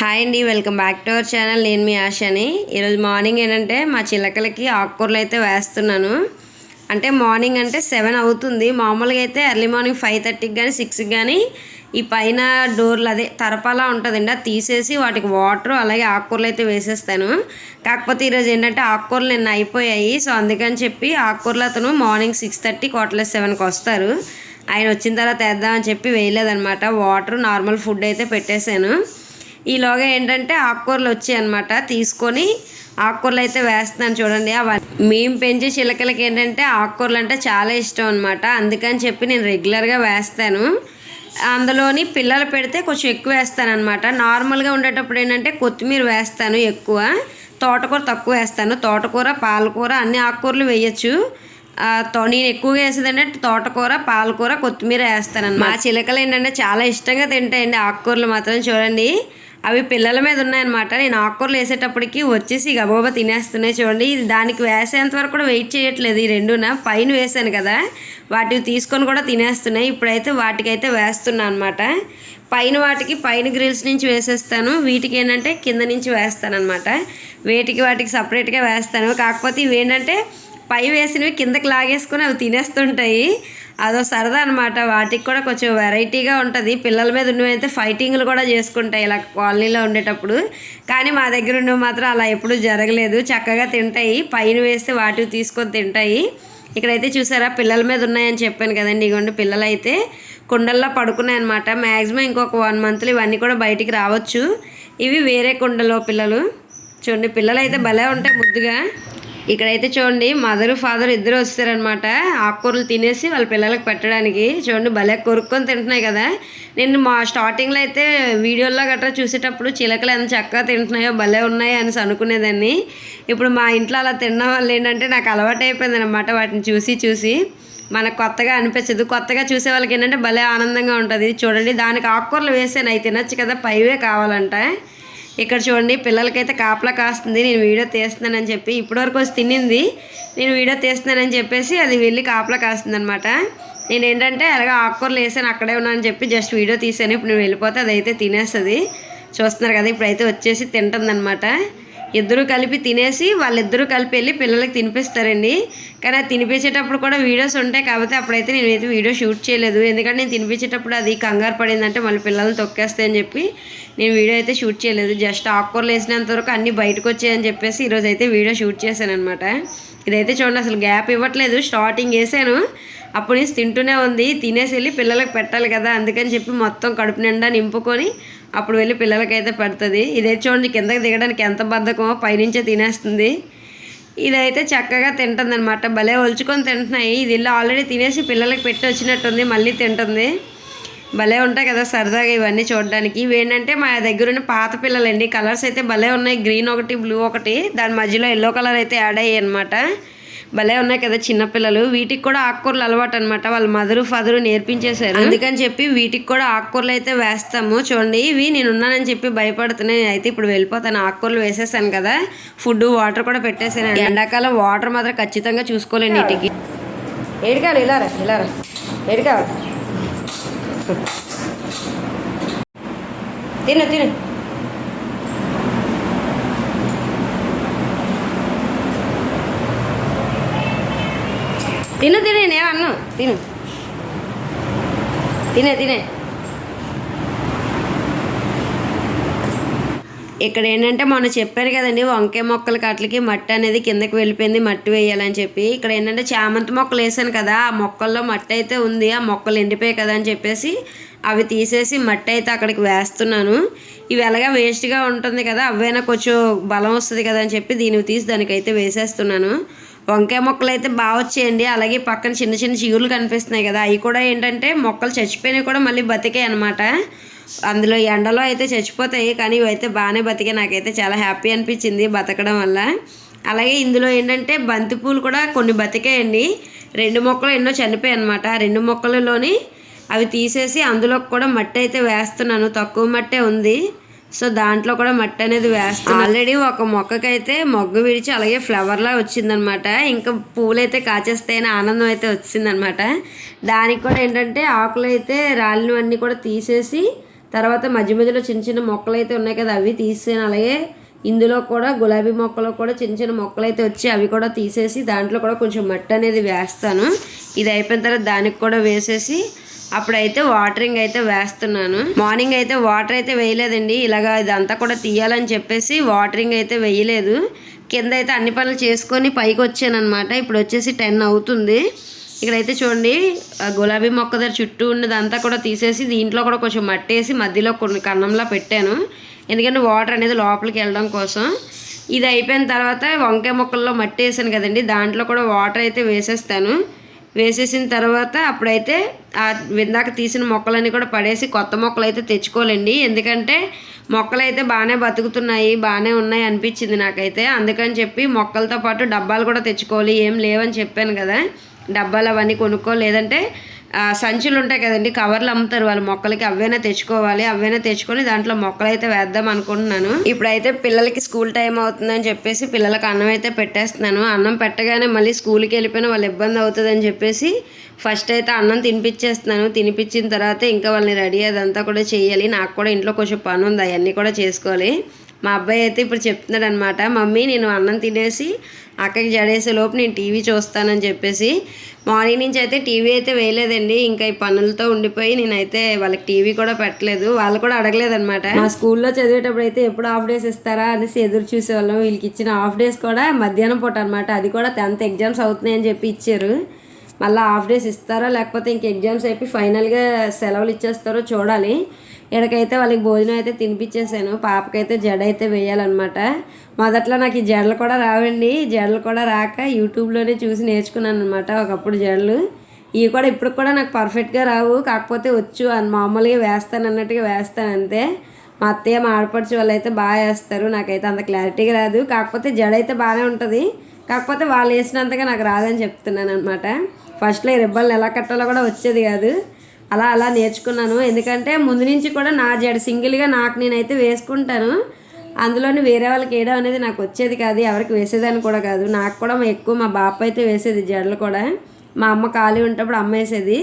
Hi అండి welcome back to our channel. నేను మీ ఆశని. ఈరోజు మార్నింగ్ ఏంటంటే మా చిలకలకి ఆకుకూరలు అయితే వేస్తున్నాను. అంటే మార్నింగ్ అంటే సెవెన్ అవుతుంది. మామూలుగా అయితే ఎర్లీ మార్నింగ్ ఫైవ్ థర్టీకి కానీ సిక్స్కి కానీ ఈ పైన డోర్లు అదే తరపాలా ఉంటుందండి. అది తీసేసి వాటికి వాటర్ అలాగే ఆకుకూరలు అయితే వేసేస్తాను. కాకపోతే ఈరోజు ఏంటంటే ఆకుకూరలు నిన్న అయిపోయాయి. సో అందుకని చెప్పి ఆకుకూరలు అతను మార్నింగ్ సిక్స్ థర్టీ క్వార్టర్లెస్ సెవెన్కి వస్తారు. ఆయన వచ్చిన తర్వాత వేద్దామని చెప్పి వేయలేదనమాట వాటర్ నార్మల్ ఫుడ్ అయితే పెట్టేశాను. ఈలోగా ఏంటంటే ఆకుకూరలు వచ్చాయి అనమాట తీసుకొని ఆకుకూరలు అయితే వేస్తున్నాను చూడండి. అవన్నీ మేము పెంచే చిలకలకి ఏంటంటే ఆకుకూరలు అంటే చాలా ఇష్టం అనమాట అందుకని చెప్పి నేను రెగ్యులర్గా వేస్తాను. అందులోని పిల్లలు పెడితే కొంచెం ఎక్కువ వేస్తాను అనమాట నార్మల్గా ఉండేటప్పుడు ఏంటంటే కొత్తిమీర వేస్తాను ఎక్కువ. తోటకూర తక్కువ వేస్తాను. తోటకూర పాలకూర అన్ని ఆకుకూరలు వేయచ్చు. నేను ఎక్కువగా వేసేదంటే తోటకూర పాలకూర కొత్తిమీర వేస్తాను మా చిలకలు ఏంటంటే చాలా ఇష్టంగా తింటాయండి ఆకుకూరలు మాత్రం చూడండి. అవి పిల్లల మీద ఉన్నాయన్నమాట. నేను ఆకుకూరలు వేసేటప్పటికి వచ్చేసి గబగబా తినేస్తున్నాయి చూడండి. ఇది దానికి వేసేంత వరకు కూడా వెయిట్ చేయట్లేదు ఈ రెండున. పైన వేసాను కదా వాటిని తీసుకొని కూడా తినేస్తున్నాయి ఇప్పుడైతే వాటికైతే వేస్తున్నాను అనమాట పైన వాటికి పైన గ్రిల్స్ నుంచి వేసేస్తాను. వీటికి ఏంటంటే కింద నుంచి వేస్తాను అనమాట వేటికి వాటికి సపరేట్గా వేస్తాను. కాకపోతే ఇవి ఏంటంటే పై వేసినవి కిందకి లాగేసుకుని అవి తినేస్తుంటాయి. అదో సరదా అనమాట వాటికి కూడా కొంచెం వెరైటీగా ఉంటుంది. పిల్లల మీద ఉన్నవి అయితే ఫైటింగ్లు కూడా చేసుకుంటాయి ఇలా కాలనీలో ఉండేటప్పుడు. కానీ మా దగ్గర ఉన్నవి మాత్రం అలా ఎప్పుడూ జరగలేదు. చక్కగా తింటాయి. పైన వేస్తే వాటికి తీసుకొని తింటాయి. ఇక్కడైతే చూసారా? పిల్లల మీద ఉన్నాయని చెప్పాను కదండి. ఇగోండి పిల్లలు అయితే కుండల్లో పడుకున్నాయి అనమాట మ్యాక్సిమం ఇంకొక వన్ మంత్లో ఇవన్నీ కూడా బయటికి రావచ్చు. ఇవి వేరే కుండలో పిల్లలు. చూడండి పిల్లలు అయితే భలే ఉంటాయి ముద్దుగా. ఇక్కడైతే చూడండి మదర్ ఫాదర్ ఇద్దరు వస్తారనమాట ఆకుకూరలు తినేసి వాళ్ళ పిల్లలకు పెట్టడానికి. చూడండి భలే కొరుక్కొని తింటున్నాయి కదా. నేను మా స్టార్టింగ్లో అయితే వీడియోల్లో గట్రా చూసేటప్పుడు చిలకలు ఎంత చక్కగా తింటున్నాయో భలే ఉన్నాయి అని అనుకునేదాన్ని. ఇప్పుడు మా ఇంట్లో అలా తిన్న వాళ్ళు ఏంటంటే నాకు అలవాటు అయిపోయింది వాటిని చూసి చూసి. మనకు కొత్తగా అనిపించదు. కొత్తగా చూసే వాళ్ళకి ఏంటంటే భలే ఆనందంగా ఉంటుంది. చూడండి దానికి ఆకుకూరలు వేసాను అవి తినచ్చు కదా పైవే కావాలంట. ఇక్కడ చూడండి పిల్లలకైతే కాపలా కాస్తుంది నేను వీడియో తీస్తున్నానని చెప్పి ఇప్పటివరకు వచ్చి తినింది. నేను వీడియో తీస్తున్నానని చెప్పేసి అది వెళ్ళి కాపలా కాస్తుంది అనమాట నేను ఏంటంటే అలాగే ఆకుకూరలు వేసాను అక్కడే ఉన్నానని చెప్పి జస్ట్ వీడియో తీసాను. ఇప్పుడు నేను వెళ్ళిపోతే అదైతే తినేస్తుంది. చూస్తున్నారు కదా ఇప్పుడైతే వచ్చేసి తింటుందన్నమాట. ఇద్దరు కలిపి తినేసి వాళ్ళిద్దరూ కలిపి వెళ్ళి పిల్లలకి తినిపిస్తారండి. కానీ అది తినిపించేటప్పుడు కూడా వీడియోస్ ఉంటాయి. కాబట్టి అప్పుడైతే నేనైతే వీడియో షూట్ చేయలేదు. ఎందుకంటే నేను తినిపించేటప్పుడు అది కంగారు పడిందంటే మళ్ళీ పిల్లల్ని తొక్కేస్తాయని చెప్పి నేను వీడియో అయితే షూట్ చేయలేదు. జస్ట్ ఆకుకూరలు వేసినంత వరకు అన్నీ బయటకు వచ్చాయని చెప్పేసి ఈరోజు అయితే వీడియో షూట్ చేశాను అనమాట ఇదైతే చూడండి అసలు గ్యాప్ ఇవ్వట్లేదు. స్టార్టింగ్ వేసాను. అప్పుడు నుంచి తింటూనే ఉంది. తినేసి వెళ్ళి పిల్లలకు పెట్టాలి కదా. అందుకని చెప్పి మొత్తం కడుపు నిండా నింపుకొని అప్పుడు వెళ్ళి పిల్లలకైతే పెడుతుంది. ఇదే చూడండి కిందకి దిగడానికి ఎంత బద్ధకమో పైనుంచే తినేస్తుంది. ఇదైతే చక్కగా తింటుంది అనమాట భలే ఒలుచుకొని తింటున్నాయి. ఇది ఇల్లు ఆల్రెడీ తినేసి పిల్లలకి పెట్టి వచ్చినట్టుంది. మళ్ళీ తింటుంది. భలే ఉంటాయి కదా సరదాగా ఇవన్నీ చూడడానికి. ఇవి ఏంటంటే మా దగ్గర ఉన్న పాత పిల్లలండి. కలర్స్ అయితే భలే ఉన్నాయి. గ్రీన్ ఒకటి బ్లూ ఒకటి. దాని మధ్యలో ఎల్లో కలర్ అయితే యాడ్ అయ్యాయి అనమాట భలే ఉన్నాయి కదా చిన్నపిల్లలు. వీటికి కూడా ఆకుకూరలు అలవాటు అనమాట వాళ్ళ మదరు ఫాదరు నేర్పించేశారు. అందుకని చెప్పి వీటికి కూడా ఆకుకూరలు అయితే వేస్తాము. చూడండి ఇవి నేను ఉన్నానని చెప్పి భయపడుతున్నాయి అయితే ఇప్పుడు వెళ్ళిపోతాను. ఆకుకూరలు వేసేసాను కదా. ఫుడ్ వాటర్ కూడా పెట్టేసాను. ఎండాకాలం వాటర్ మాత్రం ఖచ్చితంగా చూసుకోలేండి వీటికి ఏడికాలి ఇలా రా ఇలా రా. ఏడికావాలి తిను తిను. తిను తినే నేనన్ను తిను. తినే తినే. ఇక్కడ ఏంటంటే మొన్న చెప్పాను కదండి వంకాయ మొక్కలకి అట్లకి మట్టి అనేది కిందకి వెళ్ళిపోయింది మట్టి వేయాలని చెప్పి. ఇక్కడ ఏంటంటే చామంతి మొక్కలు వేసాను కదా ఆ మొక్కల్లో మట్టి అయితే ఉంది ఆ మొక్కలు ఎండిపోయాయి కదా అని చెప్పేసి అవి తీసేసి మట్టి అయితే అక్కడికి వేస్తున్నాను. ఇవి ఎలాగా వేస్ట్గా ఉంటుంది కదా అవైనా కొంచెం బలం వస్తుంది కదా అని చెప్పి దీనికి తీసి దానికైతే వేసేస్తున్నాను. వంకాయ మొక్కలు అయితే బాగా వచ్చాయండి. అలాగే పక్కన చిన్న చిన్న చిగురులు కనిపిస్తున్నాయి కదా. అవి కూడా ఏంటంటే మొక్కలు చచ్చిపోయినాయి కూడా మళ్ళీ బతికాయి అనమాట అందులో ఎండలో అయితే చచ్చిపోతాయి. కానీ ఇవైతే బాగానే బతికాయి. నాకైతే చాలా హ్యాపీ అనిపించింది బతకడం వల్ల. అలాగే ఇందులో ఏంటంటే బంతిపూలు కూడా కొన్ని బతికాయండి. రెండు మొక్కలు ఎన్నో చనిపోయాయి అనమాట రెండు మొక్కలలోని అవి తీసేసి అందులో కూడా మట్టి అయితే వేస్తున్నాను. తక్కువ మట్టే ఉంది. సో దాంట్లో కూడా మట్టి అనేది వేస్తాను ఆల్రెడీ ఒక మొక్కకైతే మొగ్గు విడిచి అలాగే ఫ్లవర్లా వచ్చిందనమాట. ఇంకా పూలైతే కాచేస్తాయని ఆనందం అయితే వచ్చిందనమాట. దానికి కూడా ఏంటంటే ఆకులు అయితే రాలినవన్నీ కూడా తీసేసి తర్వాత మధ్య మధ్యలో చిన్న చిన్న మొక్కలు అయితే ఉన్నాయి కదా అవి తీసేయను అలాగే ఇందులో కూడా గులాబీ మొక్కలు కూడా చిన్న చిన్న మొక్కలు అయితే వచ్చి అవి కూడా తీసేసి దాంట్లో కూడా కొంచెం మట్టి అనేది వేస్తాను. ఇది అయిపోయిన తర్వాత దానికి కూడా వేసేసి అప్పుడైతే వాటరింగ్ అయితే వేస్తున్నాను. మార్నింగ్ అయితే వాటర్ అయితే వేయలేదండి. ఇలాగా ఇదంతా కూడా తీయాలని చెప్పేసి వాటరింగ్ అయితే వేయలేదు. కింద అయితే అన్ని పనులు చేసుకొని పైకి వచ్చానమాట ఇప్పుడు వచ్చేసి టెన్ అవుతుంది. ఇక్కడైతే చూడండి గులాబీ మొక్క దగ్గర చుట్టూ ఉన్నదంతా కూడా తీసేసి దీంట్లో కూడా కొంచెం మట్టి వేసి మధ్యలో కొన్ని కన్నంలా పెట్టాను. ఎందుకంటే వాటర్ అనేది లోపలికి వెళ్ళడం కోసం. ఇది అయిపోయిన తర్వాత వంకాయ మొక్కల్లో మట్టి వేసాను కదండి. దాంట్లో కూడా వాటర్ అయితే వేసేస్తాను. వేసేసిన తర్వాత అప్పుడైతే ఆ ఇందాక తీసిన మొక్కలన్నీ కూడా పడేసి కొత్త మొక్కలు అయితే తెచ్చుకోలేండి ఎందుకంటే మొక్కలు అయితే బాగానే బతుకుతున్నాయి బాగానే ఉన్నాయి అనిపించింది నాకైతే. అందుకని చెప్పి మొక్కలతో పాటు డబ్బాలు కూడా తెచ్చుకోవాలి. ఏం లేవని చెప్పాను కదా. డబ్బాలు అవన్నీ కొనుక్కో లేదంటే సంచులు ఉంటాయి కదండి కవర్లు అమ్ముతారు వాళ్ళు మొక్కలకి అవైనా తెచ్చుకోవాలి అవైనా తెచ్చుకొని దాంట్లో మొక్కలు అయితే వేద్దాం అనుకుంటున్నాను. ఇప్పుడైతే పిల్లలకి స్కూల్ టైం అవుతుందని చెప్పేసి పిల్లలకి అన్నం అయితే పెట్టేస్తున్నాను. అన్నం పెట్టగానే మళ్ళీ స్కూల్కి వెళ్ళిపోయినా వాళ్ళు ఇబ్బంది అవుతుందని చెప్పేసి ఫస్ట్ అయితే అన్నం తినిపించేస్తున్నాను తినిపించిన తర్వాత ఇంకా వాళ్ళని రెడీ అదంతా కూడా చేయాలి. నాకు కూడా ఇంట్లో కొంచెం పని ఉంది అవన్నీ కూడా చేసుకోవాలి. మా అబ్బాయి అయితే ఇప్పుడు చెప్తున్నాడు అనమాట మమ్మీ నేను అన్నం తినేసి అక్కకి జడేసే లోపు నేను టీవీ చూస్తానని చెప్పేసి మార్నింగ్ నుంచి అయితే టీవీ అయితే వేయలేదండి. ఇంకా ఈ పనులతో ఉండిపోయి నేనైతే వాళ్ళకి టీవీ కూడా పెట్టలేదు. వాళ్ళు కూడా అడగలేదనమాట మా స్కూల్లో చదివేటప్పుడు అయితే ఎప్పుడు హాఫ్ డేస్ ఇస్తారా అనేసి ఎదురు చూసేవాళ్ళం. వీళ్ళకి ఇచ్చిన హాఫ్ డేస్ కూడా మధ్యాహ్నం పూట అనమాట అది కూడా టెన్త్ ఎగ్జామ్స్ అవుతున్నాయని చెప్పి ఇచ్చారు. మళ్ళీ హాఫ్ డేస్ ఇస్తారా? లేకపోతే ఇంక ఎగ్జామ్స్ అయిపోయి ఫైనల్గా సెలవులు ఇచ్చేస్తారో చూడాలి. ఇక్కడికైతే వాళ్ళకి భోజనం అయితే తినిపించేసాను. పాపకైతే జడ అయితే వేయాలన్నమాట. మొదట్లో నాకు ఈ జడలు కూడా రావండి. జడలు కూడా రాక యూట్యూబ్లోనే చూసి నేర్చుకున్నాను అనమాట ఒకప్పుడు జడలు. ఇవి కూడా ఇప్పుడు కూడా నాకు పర్ఫెక్ట్గా రావు. కాకపోతే వచ్చు. అని మామూలుగా వేస్తాను అన్నట్టుగా వేస్తాను అంతే. మా అత్తయ్య మా ఆడపడిచి వాళ్ళు అయితే బాగా వేస్తారు. నాకైతే అంత క్లారిటీగా రాదు. కాకపోతే జడ అయితే బాగానే ఉంటుంది. కాకపోతే వాళ్ళు వేసినంతగా నాకు రాదని చెప్తున్నాను అనమాట ఫస్ట్లో ఈ రిబ్బన్లు ఎలా కట్టాలో కూడా వచ్చేది కాదు. అలా అలా నేర్చుకున్నాను. ఎందుకంటే ముందు నుంచి కూడా నా జడ సింగిల్గా నాకు నేనైతే వేసుకుంటాను. అందులోని వేరే వాళ్ళకి వేయడం అనేది నాకు వచ్చేది కాదు. ఎవరికి వేసేదాన్ని కూడా కాదు. నాకు కూడా ఎక్కువ మా బాప అయితే వేసేది జడలు కూడా. మా అమ్మ ఖాళీ ఉంటప్పుడు అమ్మ వేసేది.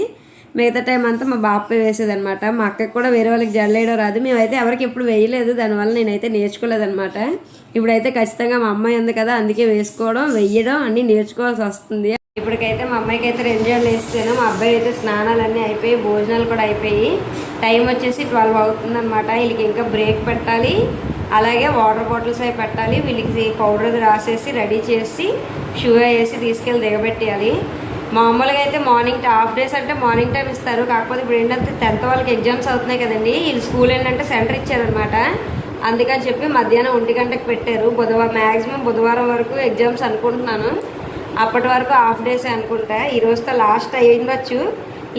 మిగతా టైం అంతా మా బాపే వేసేది అనమాట మా అక్కకి కూడా వేరే వాళ్ళకి జడలు వేయడం రాదు. మేమైతే ఎవరికి ఎప్పుడు వేయలేదు. దానివల్ల నేనైతే నేర్చుకోలేదనమాట ఇప్పుడైతే ఖచ్చితంగా మా అమ్మాయి ఉంది కదా అందుకే వేసుకోవడం వెయ్యడం అన్నీ నేర్చుకోవాల్సి వస్తుంది. ఇప్పటికైతే మా అమ్మాయికి అయితే రెండు జడలు వేస్తాను మా అబ్బాయి అయితే స్నానాలన్నీ అయిపోయి భోజనాలు కూడా అయిపోయి టైం వచ్చేసి ట్వెల్వ్ అవుతుందన్నమాట. వీళ్ళకి ఇంకా బ్రేక్ పెట్టాలి అలాగే వాటర్ బాటిల్స్ అవి పెట్టాలి వీళ్ళకి పౌడర్ అది రాసేసి రెడీ చేసి షూ వేసి తీసుకెళ్ళి దిగబెట్టేయాలి. మామూలుగా అయితే మార్నింగ్ హాఫ్ డేస్ అంటే మార్నింగ్ టైం ఇస్తారు. కాకపోతే ఇప్పుడు ఏంటంటే టెన్త్ వాళ్ళకి ఎగ్జామ్స్ అవుతున్నాయి కదండి. వీళ్ళు స్కూల్ ఏంటంటే సెంటర్ ఇచ్చారనమాట అందుకని చెప్పి మధ్యాహ్నం ఒంటి గంటకు పెట్టారు. బుధవారం మ్యాక్సిమం బుధవారం వరకు ఎగ్జామ్స్ అనుకుంటున్నాను. అప్పటి వరకు హాఫ్ డేస్ అనుకుంటా. ఈ రోజుతో లాస్ట్ అయ్యిండొచ్చు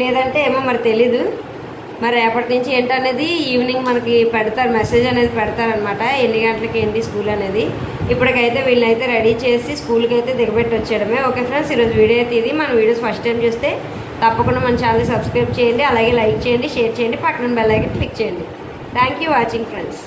లేదంటే ఏమో మరి తెలీదు. మరి రేపటి నుంచి ఏంటనేది ఈవినింగ్ మనకి పెడతారు మెసేజ్ అనేది పెడతారనమాట ఎన్ని గంటలకి ఏంటి స్కూల్ అనేది. ఇప్పటికైతే వీళ్ళైతే రెడీ చేసి స్కూల్కి అయితే దిగబెట్టి వచ్చేయడమే. ఓకే ఫ్రెండ్స్ ఈరోజు వీడియో అయితే ఇది. మన వీడియోస్ ఫస్ట్ టైం చూస్తే తప్పకుండా మన ఛానల్ సబ్స్క్రైబ్ చేయండి. అలాగే లైక్ చేయండి షేర్ చేయండి. పక్కన బెల్ ఐకన్ క్లిక్ చేయండి. Thank you watching friends